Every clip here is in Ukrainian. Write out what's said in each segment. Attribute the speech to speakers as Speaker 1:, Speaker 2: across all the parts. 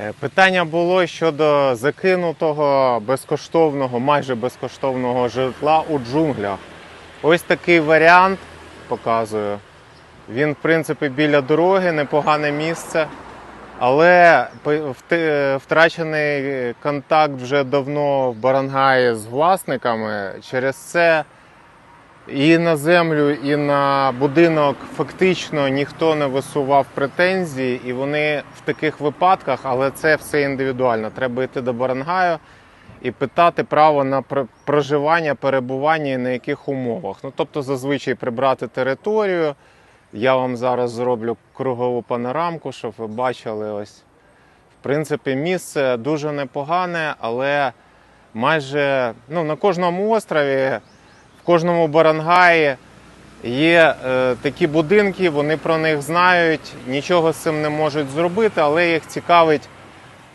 Speaker 1: Е, Питання було щодо закинутого безкоштовного, майже безкоштовного житла у джунглях. Ось такий варіант показую. Він, в принципі, біля дороги, непогане місце. Але втрачений контакт вже давно в Барангаї з власниками. Через це і на землю, і на будинок фактично ніхто не висував претензії, і вони в таких випадках, але це все індивідуально. Треба йти до Барангаю і питати право на проживання, перебування і на яких умовах. Ну тобто, зазвичай прибрати територію. Я вам зараз зроблю кругову панорамку, щоб ви бачили ось. В принципі, місце дуже непогане, але майже ну, на кожному острові кожному барангаї є е, такі будинки, вони про них знають, нічого з цим не можуть зробити, але їх цікавить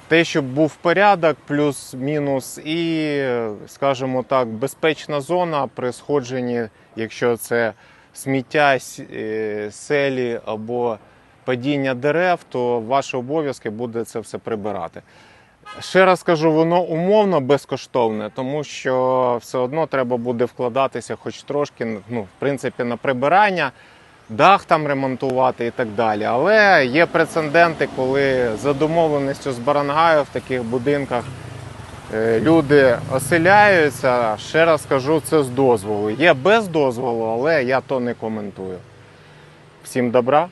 Speaker 1: те, щоб був порядок, плюс-мінус, і, е, скажімо так, безпечна зона при сходженні, якщо це сміття, е, селі або падіння дерев, то ваші обов'язки буде це все прибирати. Ще раз кажу, воно умовно безкоштовне, тому що все одно треба буде вкладатися хоч трошки, ну, в принципі, на прибирання, дах там ремонтувати і так далі. Але є прецеденти, коли за домовленістю з Барангаю в таких будинках е, люди оселяються. Ще раз кажу, це з дозволу. Є без дозволу, але я то не коментую. Всім добра.